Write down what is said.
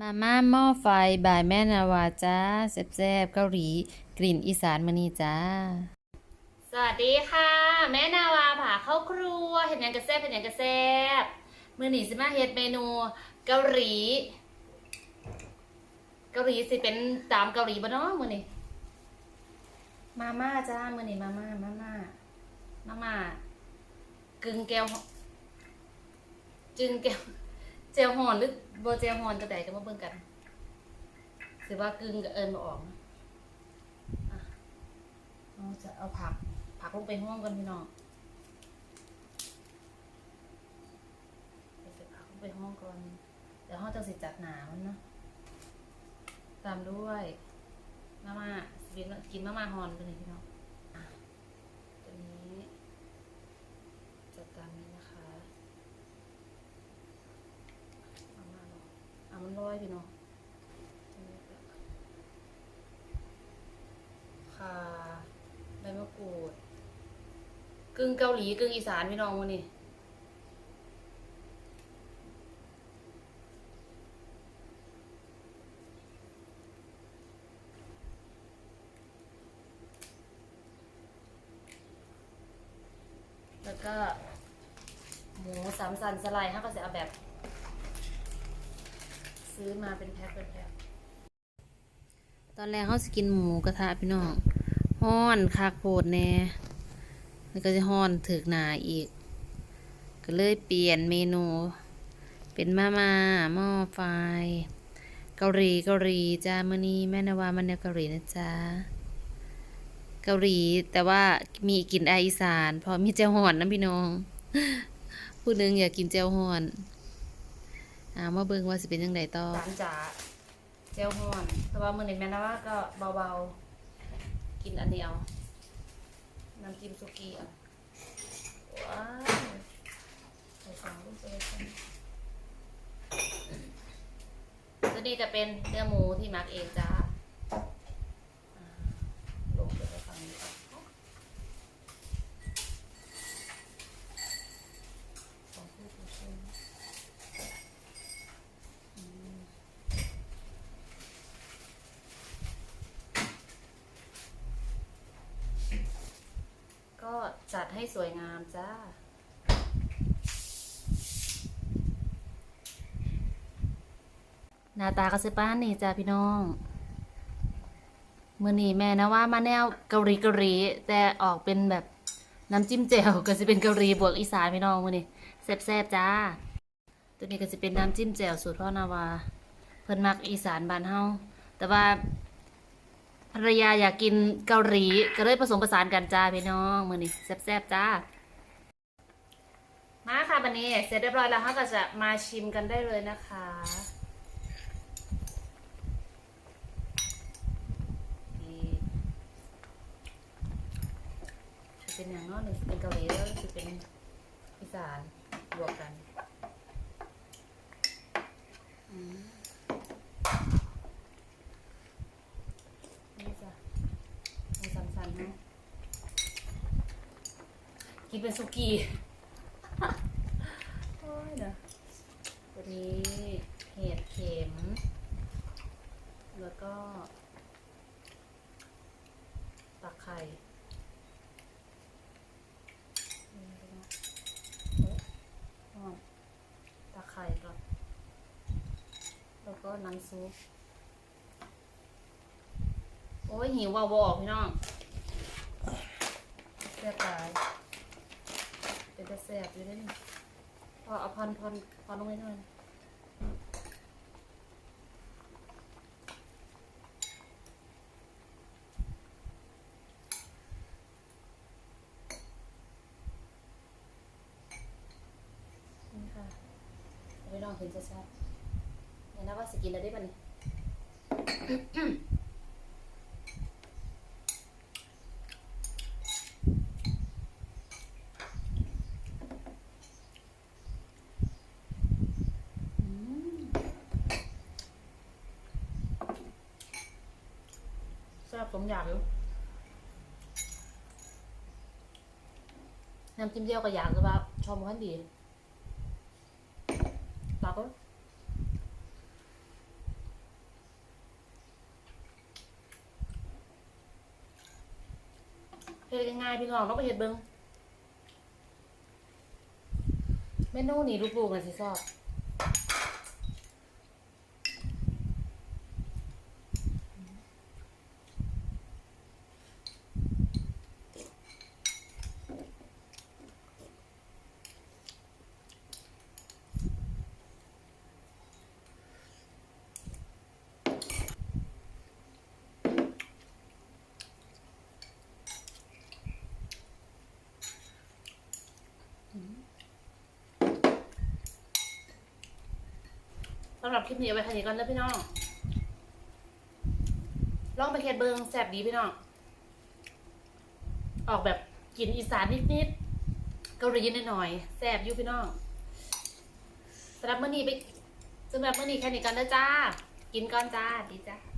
มาม่าหม้อไฟบายแม่นาวาจ้าแซ่บๆเกาหลี กลิ่นอีสานมานี่จ้า สวัสดีค่ะ แม่นาวาผ่าเข้าครัวเห็นยังกระแซบเห็นยังกระแซบมือหนีสิมาเฮ็ดเมนู เกาหลี เกาหลีสิเป็นตามเกาหลีบ่เนาะมือนี่มาม่าจ้ามือนี่มาม่ามาม่ามาม่ากึ่งแก้วจึงแก้ว เจลฮอนหรือโบเจลฮอนก็ได้ก็มาเบิ่งกันสิว่ากึ่งกับเอิญมาออกนะอะเราจะเอาผัก ผักลงไปห้องกันพี่น้องเดี๋ยวผักลงไปห้องก่อนเดี๋ยวห้องจะสิจัดหนามันเนาะตามด้วยมาม่าสวิตกินมาม่าฮอนตัวนี้พี่น้องอะตัวนี้จัดตามนี้นะคะ เอามาลองเอามัน ร้อยพี่น้องอันนี้ก็ข่าใบมะกรูดกึ่งเกาหลีกึ่งอีสานพี่น้องวันนี้แล้วก็หมูสามสันสไลด์ฮะก็จะเอาแบบ ซื้อมาเป็นแพ็คเป็นแพ็คตอนแรกเขาสกินหมูกระทะพี่น้องห้อนคากโพดแน่แล้วก็จะห้อนถึกหนาอีก ก็เลยเปลี่ยนเมนู เป็นมาม่าหม้อไฟเกาหลีเกาหลีจ้ามื่อนี้แม่นาวามันแนวเกาหลีนะจ๊ะเกาหลีแต่ว่ามีกลิ่นอายอีสาน พอมีเจ้าห่อนนะพี่น้อง ผู้หนึงอยากกินเจ้าห่อน อ่ามาเบิ่งว่าสิเป็นยังไงต่อหลานจ๋าเจลฮอนแต่ว่ามื้อนี้แม่นะว่าก็เบาๆ กินอันเดียว น้ำจิ้มสุกี้อะว้าวใส่สองลูกเลยค่ะตัวนี้จะเป็นเนื้อหมูที่มักเองจ้าลงไปในฝั่งนี้ก่อนสองคู่ตัวช่วย ก็ จัดให้สวยงามจ้า หน้าตากระสิป้านนี่จ้าพี่น้องมื่อนี้แม่นะว่ามาแนวเกาหลีเกาหลีแต่ออกเป็นแบบน้ำจิ้มแจ่วก็จะเป็นเกาหลีบวกอีสานพี่น้องมื่อนี้แซ่บๆจ้า ตัวนี้ก็จะเป็นน้ำจิ้มแจ่วสูตรพ่อนาวา เพิ่นมักอีสานบ้านเฮาแต่ว่า ภรรยาอยากกินเกาหลีก็เลยผสมผสานกันจ้าพี่น้องมือนี้แซ่บๆจ้า มาค่ะวันนี้เสร็จเรียบร้อยแล้วเราก็จะมาชิมกันได้เลยนะคะนี่จะเป็นอย่างเนอกหนึ่งจะเป็นเกาหลีแล้วจะเป็นอีสานบวกกันอืม นี่จ้ะมีสันสันๆนะ กินเป็นสุกี้โอ้ยเนอะตัวนี้เห็ดเข็ม แล้วก็ตักไข่นี่นะโอ๊ะอ้าวตักไข่ก่อนแล้วก็น้ำซุป โอ้ยหิวว่าบออกพี่น้อง แซ่บตายเป็นแต่แซ่บอยู่ได้นี่พอเอาพันพันพันลงไปหน่อยนี่ค่ะไปลองเห็นชัดๆเห็นนะว่าสกินแล้วได้ปะเนี่ สมอยากอยน้ำจิ้มเจียวก็อยากแต่ว่าชอบมันดีปากก็เฮ็ดง่ายพี่น้องต้องไปเฮ็ดเบิ่งเมนูนี้ลูกๆน่ะสิชอบ สำหรับคลิปนี้เอาไว้แค่นี้ก่อนเด้อพี่น้องลองไปเค็ดเบิงแซ่บดีพี่น้อง ออกแบบกินอีสานนิดๆเกาหลีนิดหน่อยๆแซ่บอยู่พี่น้องสำหรับเมื่อนี้ไปสำหรับเมื่อนี้แค่นี้กันเด้อจ้า กินก่อนจ้าดีจ้า